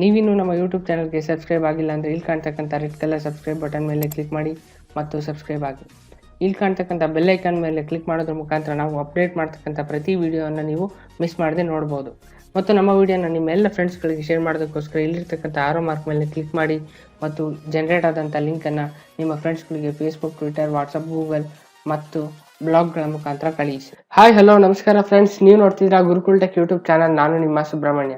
ನೀವಿನ್ನೂ ನಮ್ಮ ಯೂಟ್ಯೂಬ್ ಚಾನಲ್ಗೆ ಸಬ್ಸ್ಕ್ರೈಬ್ ಆಗಿಲ್ಲ ಅಂದರೆ ಇಲ್ಲಿ ಕಾಣ್ತಕ್ಕಂಥ ರೆಡ್ ಕಲರ್ ಸಬ್ಸ್ಕ್ರೈಬ್ ಬಟನ್ ಮೇಲೆ ಕ್ಲಿಕ್ ಮಾಡಿ ಮತ್ತು ಸಬ್ಸ್ಕ್ರೈಬ್ ಆಗಿ. ಇಲ್ಲಿ ಕಾಣ್ತಕ್ಕಂಥ ಬೆಲ್ ಐಕಾನ್ ಮೇಲೆ ಕ್ಲಿಕ್ ಮಾಡೋದ್ರ ಮುಖಾಂತರ ನಾವು ಅಪ್ಡೇಟ್ ಮಾಡ್ತಕ್ಕಂಥ ಪ್ರತಿ ವೀಡಿಯೋವನ್ನು ನೀವು ಮಿಸ್ ಮಾಡದೆ ನೋಡ್ಬೋದು. ಮತ್ತು ನಮ್ಮ ವೀಡಿಯೋನ ನಿಮ್ಮ ಎಲ್ಲ ಫ್ರೆಂಡ್ಸ್ಗಳಿಗೆ ಶೇರ್ ಮಾಡೋದಕ್ಕೋಸ್ಕರ ಇಲ್ಲಿರ್ತಕ್ಕಂಥ ಆರೋ ಮಾರ್ಕ್ ಮೇಲೆ ಕ್ಲಿಕ್ ಮಾಡಿ ಮತ್ತು ಜನರೇಟ್ ಆದಂಥ ಲಿಂಕನ್ನು ನಿಮ್ಮ ಫ್ರೆಂಡ್ಸ್ಗಳಿಗೆ ಫೇಸ್ಬುಕ್ ಟ್ವಿಟರ್ ವಾಟ್ಸಪ್ ಗೂಗಲ್ ಮತ್ತು ಬ್ಲಾಗ್ಗಳ ಮುಖಾಂತರ ಕಳಿಸಿ. ಹಾಯ್ ಹಲೋ ನಮಸ್ಕಾರ ಫ್ರೆಂಡ್ಸ್ ನೀವು ನೋಡ್ತಿದ್ದೀರಾ ಗುರುಕುಲ್ ಟೆಕ್ ಯೂಟ್ಯೂಬ್ ಚಾನಲ್ ನಾನು ನಿಮ್ಮ ಸುಬ್ರಹ್ಮಣ್ಯ.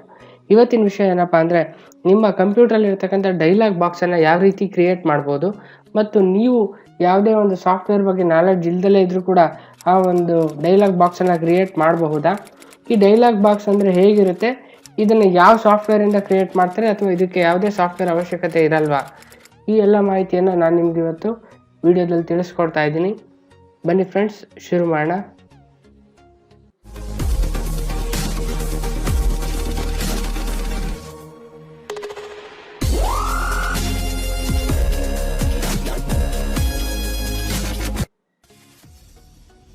ಇವತ್ತಿನ ವಿಷಯ ಏನಪ್ಪಾ ಅಂದರೆ ನಿಮ್ಮ ಕಂಪ್ಯೂಟ್ರಲ್ಲಿ ಇರ್ತಕ್ಕಂಥ ಡೈಲಾಗ್ ಬಾಕ್ಸನ್ನು ಯಾವ ರೀತಿ ಕ್ರಿಯೇಟ್ ಮಾಡ್ಬೋದು ಮತ್ತು ನೀವು ಯಾವುದೇ ಒಂದು ಸಾಫ್ಟ್ವೇರ್ ಬಗ್ಗೆ ನಾಲೆಡ್ಜ್ ಇಲ್ದಲೇ ಇದ್ದರೂ ಕೂಡ ಆ ಒಂದು ಡೈಲಾಗ್ ಬಾಕ್ಸನ್ನು ಕ್ರಿಯೇಟ್ ಮಾಡಬಹುದಾ? ಈ ಡೈಲಾಗ್ ಬಾಕ್ಸ್ ಅಂದರೆ ಹೇಗಿರುತ್ತೆ? ಇದನ್ನು ಯಾವ ಸಾಫ್ಟ್ವೇರಿಂದ ಕ್ರಿಯೇಟ್ ಮಾಡ್ತಾರೆ ಅಥವಾ ಇದಕ್ಕೆ ಯಾವುದೇ ಸಾಫ್ಟ್ವೇರ್ ಅವಶ್ಯಕತೆ ಇರಲ್ವಾ? ಈ ಎಲ್ಲ ಮಾಹಿತಿಯನ್ನು ನಾನು ನಿಮ್ಗೆ ಇವತ್ತು ವಿಡಿಯೋದಲ್ಲಿ ತಿಳಿಸ್ಕೊಡ್ತಾ ಇದ್ದೀನಿ. ಬನ್ನಿ ಫ್ರೆಂಡ್ಸ್ ಶುರು ಮಾಡೋಣ.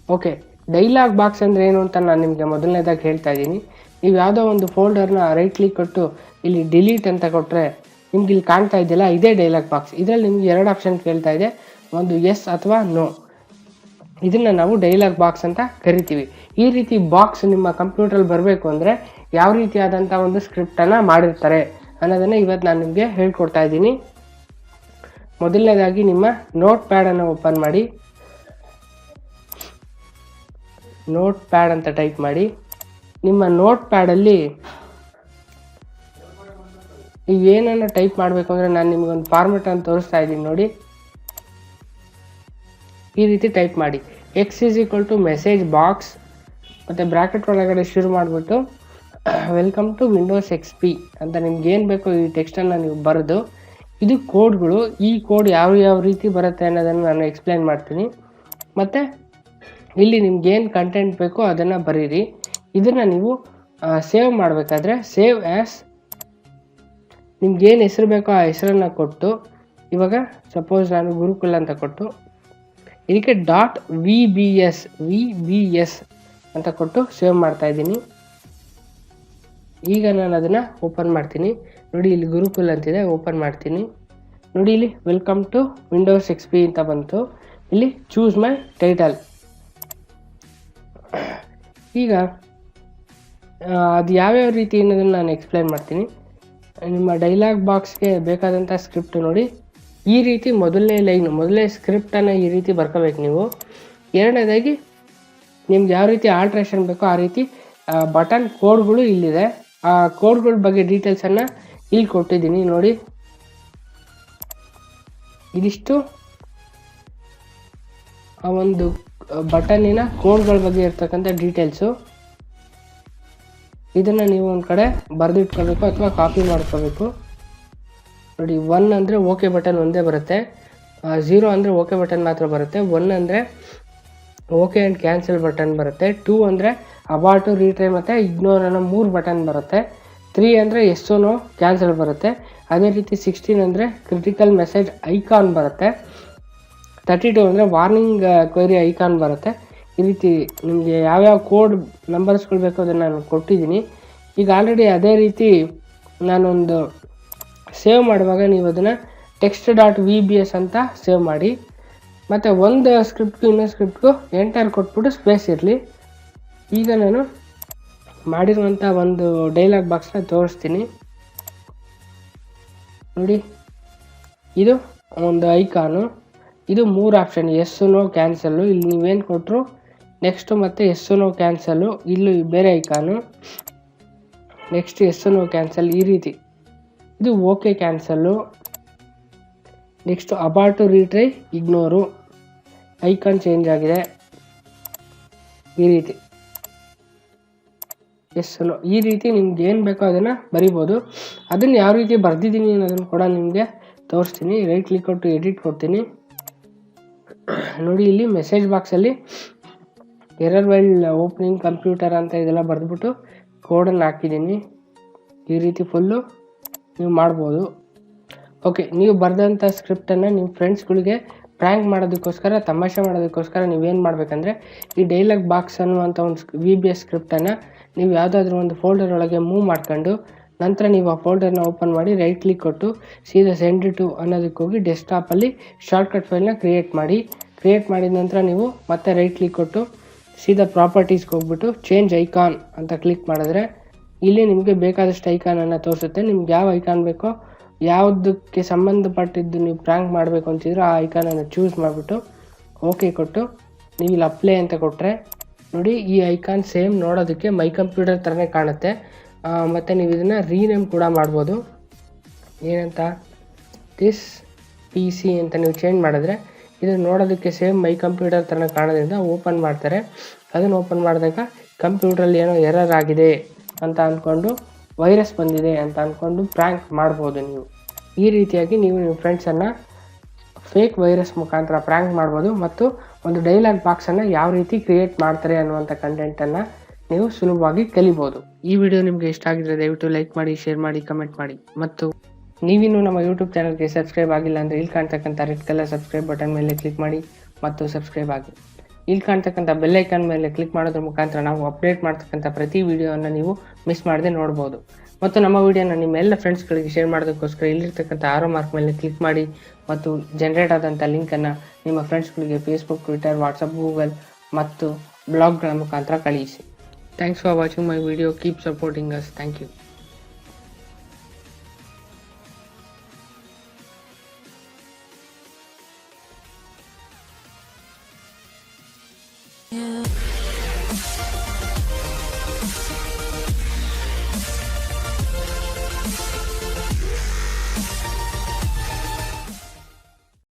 ಓಕೆ ಡೈಲಾಗ್ ಬಾಕ್ಸ್ ಅಂದರೆ ಏನು ಅಂತ ನಾನು ನಿಮಗೆ ಮೊದಲನೇದಾಗಿ ಹೇಳ್ತಾ ಇದ್ದೀನಿ. ನೀವು ಯಾವುದೋ ಒಂದು ಫೋಲ್ಡರ್ನ ರೈಟ್ ಕ್ಲಿಕ್ ಕೊಟ್ಟು ಇಲ್ಲಿ ಡಿಲೀಟ್ ಅಂತ ಕೊಟ್ಟರೆ ನಿಮ್ಗೆ ಇಲ್ಲಿ ಕಾಣ್ತಾ ಇದೆಯಲ್ಲ, ಇದೇ ಡೈಲಾಗ್ ಬಾಕ್ಸ್ ಇದರಲ್ಲಿ ನಿಮ್ಗೆ ಎರಡು ಆಪ್ಷನ್ ಕೇಳ್ತಾ ಇದೆ. ಒಂದು ಎಸ್ ಅಥವಾ ನೋ ಇದನ್ನು ನಾವು ಡೈಲಾಗ್ ಬಾಕ್ಸ್ ಅಂತ ಕರಿತೀವಿ. ಈ ರೀತಿ ಬಾಕ್ಸ್ ನಿಮ್ಮ ಕಂಪ್ಯೂಟರ್ ಬರಬೇಕು ಅಂದರೆ ಯಾವ ರೀತಿಯಾದಂಥ ಒಂದು ಸ್ಕ್ರಿಪ್ಟನ್ನು ಮಾಡಿರ್ತಾರೆ ಅನ್ನೋದನ್ನು ಇವತ್ತು ನಾನು ನಿಮಗೆ ಹೇಳ್ಕೊಡ್ತಾ ಇದ್ದೀನಿ. ಮೊದಲನೇದಾಗಿ ನಿಮ್ಮ ನೋಟ್ ಪ್ಯಾಡನ್ನು ಓಪನ್ ಮಾಡಿ. ನೋಟ್ ಪ್ಯಾಡ್ ಅಂತ ಟೈಪ್ ಮಾಡಿ. ನಿಮ್ಮ ನೋಟ್ ಪ್ಯಾಡಲ್ಲಿ ಈಗ ಏನನ್ನು ಟೈಪ್ ಮಾಡಬೇಕು ಅಂದರೆ ನಾನು ನಿಮಗೊಂದು ಫಾರ್ಮೆಟ್ ಅಂತ ತೋರಿಸ್ತಾ ಇದ್ದೀನಿ ನೋಡಿ. ಈ ರೀತಿ ಟೈಪ್ ಮಾಡಿ. X is equal to message box ಮತ್ತು ಬ್ರಾಕೆಟ್ ಒಳಗಡೆ ಶುರು ಮಾಡಿಬಿಟ್ಟು welcome to Windows X P ಅಂತ ನಿಮ್ಗೆ ಏನು ಬೇಕೋ ಈ ಟೆಕ್ಸ್ಟನ್ನು ನೀವು ಬರೆದು, ಇದು ಕೋಡ್ಗಳು ಈ ಕೋಡ್ ಯಾವ ಯಾವ ರೀತಿ ಬರುತ್ತೆ ಅನ್ನೋದನ್ನು ನಾನು ಎಕ್ಸ್ಪ್ಲೈನ್ ಮಾಡ್ತೀನಿ. ಮತ್ತು ಇಲ್ಲಿ ನಿಮ್ಗೆ ಏನು ಕಂಟೆಂಟ್ ಬೇಕೋ ಅದನ್ನು ಬರೀರಿ. ಇದನ್ನು ನೀವು ಸೇವ್ ಮಾಡಬೇಕಾದ್ರೆ ಸೇವ್ ಆ್ಯಸ್ ನಿಮ್ಗೆ ಏನು ಹೆಸರು ಬೇಕೋ ಆ ಹೆಸರನ್ನು ಕೊಟ್ಟು, ಇವಾಗ ಸಪೋಸ್ ನಾನು ಗುರುಕುಲ್ ಅಂತ ಕೊಟ್ಟು, ಇದಕ್ಕೆ dot V B S V B S ಅಂತ ಕೊಟ್ಟು ಸೇವ್ ಮಾಡ್ತಾ ಇದ್ದೀನಿ. ಈಗ ನಾನು ಅದನ್ನು ಓಪನ್ ಮಾಡ್ತೀನಿ. ನೋಡಿ ಇಲ್ಲಿ ಗುರುಕುಲ್ ಅಂತಿದೆ ಓಪನ್ ಮಾಡ್ತೀನಿ. ನೋಡಿ ಇಲ್ಲಿ welcome to Windows X P ಅಂತ ಬಂತು. ಇಲ್ಲಿ ಚೂಸ್ ಮೈ ಟೈಟಲ್ ಈಗ ಅದು ಯಾವ್ಯಾವ ರೀತಿ ಅನ್ನೋದನ್ನು ನಾನು ಎಕ್ಸ್ಪ್ಲೈನ್ ಮಾಡ್ತೀನಿ. ನಿಮ್ಮ ಡೈಲಾಗ್ ಬಾಕ್ಸ್ಗೆ ಬೇಕಾದಂಥ ಸ್ಕ್ರಿಪ್ಟ್ ನೋಡಿ. ಈ ರೀತಿ ಮೊದಲನೇ ಲೈನು ಮೊದಲನೇ ಸ್ಕ್ರಿಪ್ಟನ್ನು ಈ ರೀತಿ ಬರ್ಕೋಬೇಕು ನೀವು. ಎರಡನೇದಾಗಿ, ನಿಮ್ಗೆ ಯಾವ ರೀತಿ ಆಲ್ಟ್ರೇಷನ್ ಬೇಕೋ ಆ ರೀತಿ ಬಟನ್ ಕೋಡ್ಗಳು ಇಲ್ಲಿದೆ. ಆ ಕೋಡ್ಗಳ ಬಗ್ಗೆ ಡೀಟೇಲ್ಸನ್ನು ಇಲ್ಲಿ ಕೊಟ್ಟಿದ್ದೀನಿ ನೋಡಿ. ಇದಿಷ್ಟು. ಆ ಒಂದು ಬಟನ್ನಿನ ಕೋಡ್ಗಳ ಬಗ್ಗೆ ಇರ್ತಕ್ಕಂಥ ಡೀಟೇಲ್ಸು. ಇದನ್ನು ನೀವು ಒಂದು ಕಡೆ ಬರೆದಿಟ್ಕೋಬೇಕು ಅಥವಾ ಕಾಪಿ ಮಾಡ್ಕೋಬೇಕು ನೋಡಿ, ಒನ್ ಅಂದರೆ ಓಕೆ ಬಟನ್ ಒಂದೇ ಬರುತ್ತೆ. ಝೀರೋ ಅಂದರೆ ಓಕೆ ಬಟನ್ ಮಾತ್ರ ಬರುತ್ತೆ. ಒನ್ ಅಂದರೆ ಓಕೆ ಆ್ಯಂಡ್ ಕ್ಯಾನ್ಸಲ್ ಬಟನ್ ಬರುತ್ತೆ. ಟೂ ಅಂದರೆ ಅಬಾಟು ರೀಟ್ರೈ ಮತ್ತು ಇಗ್ನೋರ್ ಅನ್ನೋ ಮೂರು ಬಟನ್ ಬರುತ್ತೆ. ತ್ರೀ ಅಂದರೆ ಎಸ್ಸೋನೋ ಕ್ಯಾನ್ಸಲ್ ಬರುತ್ತೆ. ಅದೇ ರೀತಿ ಸಿಕ್ಸ್ಟೀನ್ ಅಂದರೆ ಕ್ರಿಟಿಕಲ್ ಮೆಸೇಜ್ ಐಕಾನ್ ಬರುತ್ತೆ. ತರ್ಟಿ ಟು ಅಂದರೆ ವಾರ್ನಿಂಗ್ ಕ್ವೈರಿ ಐಕಾನ್ ಬರುತ್ತೆ. ಈ ರೀತಿ ನಿಮಗೆ ಯಾವ್ಯಾವ ಕೋಡ್ ನಂಬರ್ಸ್ಗಳು ಬೇಕೋ ಅದನ್ನು ನಾನು ಕೊಟ್ಟಿದ್ದೀನಿ. ಈಗ ಆಲ್ರೆಡಿ ಅದೇ ರೀತಿ ನಾನೊಂದು ಸೇವ್ ಮಾಡುವಾಗ ನೀವು ಅದನ್ನು text dot V B S ಅಂತ ಸೇವ್ ಮಾಡಿ. ಮತ್ತು ಒಂದು ಸ್ಕ್ರಿಪ್ಟ್ಗೂ ಇನ್ನೊಂದು ಸ್ಕ್ರಿಪ್ಟ್ಗೂ ಎಂಟರ್ ಕೊಟ್ಬಿಟ್ಟು ಸ್ಪೇಸ್ ಇರಲಿ. ಈಗ ನಾನು ಮಾಡಿರುವಂಥ ಒಂದು ಡೈಲಾಗ್ ಬಾಕ್ಸ್ನ ತೋರಿಸ್ತೀನಿ. ನೋಡಿ, ಇದು ಒಂದು ಐಕಾನು ಇದು ಮೂರು ಆಪ್ಷನ್ ಎಸ್ಸು ನೋ ಕ್ಯಾನ್ಸಲ್ಲು ಇಲ್ಲಿ ನೀವೇನು ಕೊಟ್ಟರು ನೆಕ್ಸ್ಟು ಮತ್ತು ಎಸ್ಸು ನೋ ಕ್ಯಾನ್ಸಲ್ಲು ಇಲ್ಲಿ ಬೇರೆ icon next yes no cancel ಈ ರೀತಿ. ಇದು okay cancel next abort retry ignore icon change ಆಗಿದೆ. ಈ ರೀತಿ. ಎಸ್ ಈ ರೀತಿ ನಿಮ್ಗೆ ಏನು ಬೇಕೋ ಅದನ್ನು ಬರಿಬೋದು. ಅದನ್ನು ಯಾವ ರೀತಿ ಬರೆದಿದ್ದೀನಿ ಅನ್ನೋದನ್ನು ಕೂಡ ನಿಮಗೆ ತೋರಿಸ್ತೀನಿ. ರೈಟ್ ಕ್ಲಿಕ್ ಕೊಟ್ಟು ಎಡಿಟ್ ಕೊಡ್ತೀನಿ. ನೋಡಿ, ಇಲ್ಲಿ ಮೆಸೇಜ್ ಬಾಕ್ಸಲ್ಲಿ ಎರರ್ ವೈಲ್ ಓಪನಿಂಗ್ ಕಂಪ್ಯೂಟರ್ ಅಂತ ಇದೆಲ್ಲ ಬರೆದ್ಬಿಟ್ಟು ಕೋಡನ್ನು ಹಾಕಿದ್ದೀನಿ. ಈ ರೀತಿ ಫುಲ್ಲು ನೀವು ಮಾಡ್ಬೋದು. ಓಕೆ ನೀವು ಬರೆದಂಥ ಸ್ಕ್ರಿಪ್ಟನ್ನು ನಿಮ್ಮ ಫ್ರೆಂಡ್ಸ್ಗಳಿಗೆ ಪ್ರ್ಯಾಂಕ್ ಮಾಡೋದಕ್ಕೋಸ್ಕರ, ತಮಾಷೆ ಮಾಡೋದಕ್ಕೋಸ್ಕರ ನೀವೇನು ಮಾಡಬೇಕಂದ್ರೆ, ಈ ಡೈಲಾಗ್ ಬಾಕ್ಸ್ ಅನ್ನುವಂಥ ಒಂದು ವಿ ಬಿ ಎಸ್ ಸ್ಕ್ರಿಪ್ಟನ್ನು ನೀವು ಯಾವುದಾದ್ರೂ ಒಂದು ಫೋಲ್ಡರ್ ಒಳಗೆ ಮೂವ್ ಮಾಡ್ಕೊಂಡು ನಂತರ ನೀವು ಆ ಫೋಲ್ಡರ್ನ ಓಪನ್ ಮಾಡಿ ರೈಟ್ ಕ್ಲಿಕ್ ಕೊಟ್ಟು ಸೀದಾ ಸೆಂಡ್ ಟು ಅನ್ನೋದಕ್ಕೆ ಹೋಗಿ ಡೆಸ್ಕ್ಟಾಪಲ್ಲಿ ಶಾರ್ಟ್ಕಟ್ ಫೈಲ್ನ ಕ್ರಿಯೇಟ್ ಮಾಡಿ. ಕ್ರಿಯೇಟ್ ಮಾಡಿದ ನಂತರ ನೀವು ಮತ್ತೆ ರೈಟ್ ಕ್ಲಿಕ್ ಕೊಟ್ಟು ಸೀದಾ ಪ್ರಾಪರ್ಟೀಸ್ಗೆ ಹೋಗ್ಬಿಟ್ಟು ಚೇಂಜ್ ಐಕಾನ್ ಅಂತ ಕ್ಲಿಕ್ ಮಾಡಿದ್ರೆ ಇಲ್ಲಿ ನಿಮಗೆ ಬೇಕಾದಷ್ಟು ಐಕಾನನ್ನು ತೋರಿಸುತ್ತೆ. ನಿಮ್ಗೆ ಯಾವ ಐಕಾನ್ ಬೇಕೋ ಯಾವುದಕ್ಕೆ ಸಂಬಂಧಪಟ್ಟಿದ್ದು ನೀವು ಪ್ರ್ಯಾಂಕ್ ಮಾಡಬೇಕು ಅಂತಿದ್ರೆ ಆ ಐಕಾನನ್ನು ಚೂಸ್ ಮಾಡಿಬಿಟ್ಟು ಓಕೆ ಕೊಟ್ಟು ನೀವು ಇಲ್ಲಿ ಅಪ್ಲೈ ಅಂತ ಕೊಟ್ಟರೆ ನೋಡಿ ಈ ಐಕಾನ್ ಸೇಮ್ ನೋಡೋದಕ್ಕೆ ಮೈ ಕಂಪ್ಯೂಟರ್ ಥರನೇ ಕಾಣುತ್ತೆ. ಮತ್ತು ನೀವು ಇದನ್ನು ರೀನೇಮ್ ಕೂಡ ಮಾಡ್ಬೋದು. ಏನಂತ? ದಿಸ್ ಪಿ ಸಿ ಅಂತ ನೀವು ಚೇಂಜ್ ಮಾಡಿದ್ರೆ ಇದು ನೋಡೋದಕ್ಕೆ ಸೇಮ್ ಮೈ ಕಂಪ್ಯೂಟರ್ ಥರ ಕಾಣೋದ್ರಿಂದ ಓಪನ್ ಮಾಡ್ತಾರೆ. ಅದನ್ನು ಓಪನ್ ಮಾಡಿದಾಗ ಕಂಪ್ಯೂಟ್ರಲ್ಲಿ ಏನೋ ಎರರ್ ಆಗಿದೆ ಅಂತ ಅಂದ್ಕೊಂಡು ವೈರಸ್ ಬಂದಿದೆ ಅಂತ ಅಂದ್ಕೊಂಡು ಪ್ರ್ಯಾಂಕ್ ಮಾಡ್ಬೋದು ನೀವು. ಈ ರೀತಿಯಾಗಿ ನೀವು ನಿಮ್ಮ ಫ್ರೆಂಡ್ಸನ್ನು ಫೇಕ್ ವೈರಸ್ ಮುಖಾಂತರ ಪ್ರ್ಯಾಂಕ್ ಮಾಡ್ಬೋದು ಮತ್ತು ಒಂದು ಡೈಲಾಗ್ ಬಾಕ್ಸನ್ನು ಯಾವ ರೀತಿ ಕ್ರಿಯೇಟ್ ಮಾಡ್ತಾರೆ ಅನ್ನುವಂಥ ಕಂಟೆಂಟನ್ನು ನೀವು ಸುಲಭವಾಗಿ ಕಲಿಬಹುದು ಈ ವಿಡಿಯೋ ನಿಮಗೆ ಇಷ್ಟ ಆಗಿದ್ರೆ ದಯವಿಟ್ಟು ಲೈಕ್ ಮಾಡಿ ಶೇರ್ ಮಾಡಿ ಕಮೆಂಟ್ ಮಾಡಿ. ಮತ್ತು ನೀವಿನ್ನು ನಮ್ಮ ಯೂಟ್ಯೂಬ್ ಚಾನಲ್ಗೆ ಸಬ್ಸ್ಕ್ರೈಬ್ ಆಗಿಲ್ಲ ಅಂದ್ರೆ ಇಲ್ಲಿ ಕಾಣ್ತಕ್ಕಂಥ ರೆಡ್ ಕಲರ್ ಸಬ್ಸ್ಕ್ರೈಬ್ ಬಟನ್ ಮೇಲೆ ಕ್ಲಿಕ್ ಮಾಡಿ ಮತ್ತು ಸಬ್ಸ್ಕ್ರೈಬ್ ಆಗಿ. ಇಲ್ಲಿ ಕಾಣ್ತಕ್ಕಂಥ ಬೆಲ್ ಐಕಾನ್ ಮೇಲೆ ಕ್ಲಿಕ್ ಮಾಡೋದ್ರ ಮುಖಾಂತರ ನಾವು ಅಪ್ಡೇಟ್ ಮಾಡ್ತಕ್ಕಂಥ ಪ್ರತಿ ವಿಡಿಯೋವನ್ನು ನೀವು ಮಿಸ್ ಮಾಡದೆ ನೋಡ್ಬೋದು. ಮತ್ತು ನಮ್ಮ ವಿಡಿಯೋನ ನಿಮ್ಮ ಎಲ್ಲ ಫ್ರೆಂಡ್ಸ್ಗಳಿಗೆ ಶೇರ್ ಮಾಡೋದಕ್ಕೋಸ್ಕರ ಇಲ್ಲಿರ್ತಕ್ಕಂಥ ಆರೋ ಮಾರ್ಕ್ ಮೇಲೆ ಕ್ಲಿಕ್ ಮಾಡಿ ಮತ್ತು ಜನರೇಟ್ ಆದಂಥ ಲಿಂಕನ್ನು ನಿಮ್ಮ ಫ್ರೆಂಡ್ಸ್ಗಳಿಗೆ ಫೇಸ್ಬುಕ್ ಟ್ವಿಟರ್ ವಾಟ್ಸಪ್ ಗೂಗಲ್ ಮತ್ತು ಬ್ಲಾಗ್ಗಳ ಮುಖಾಂತರ ಕಳುಹಿಸಿ Thanks for watching my video. Keep supporting us. Thank you. Yeah.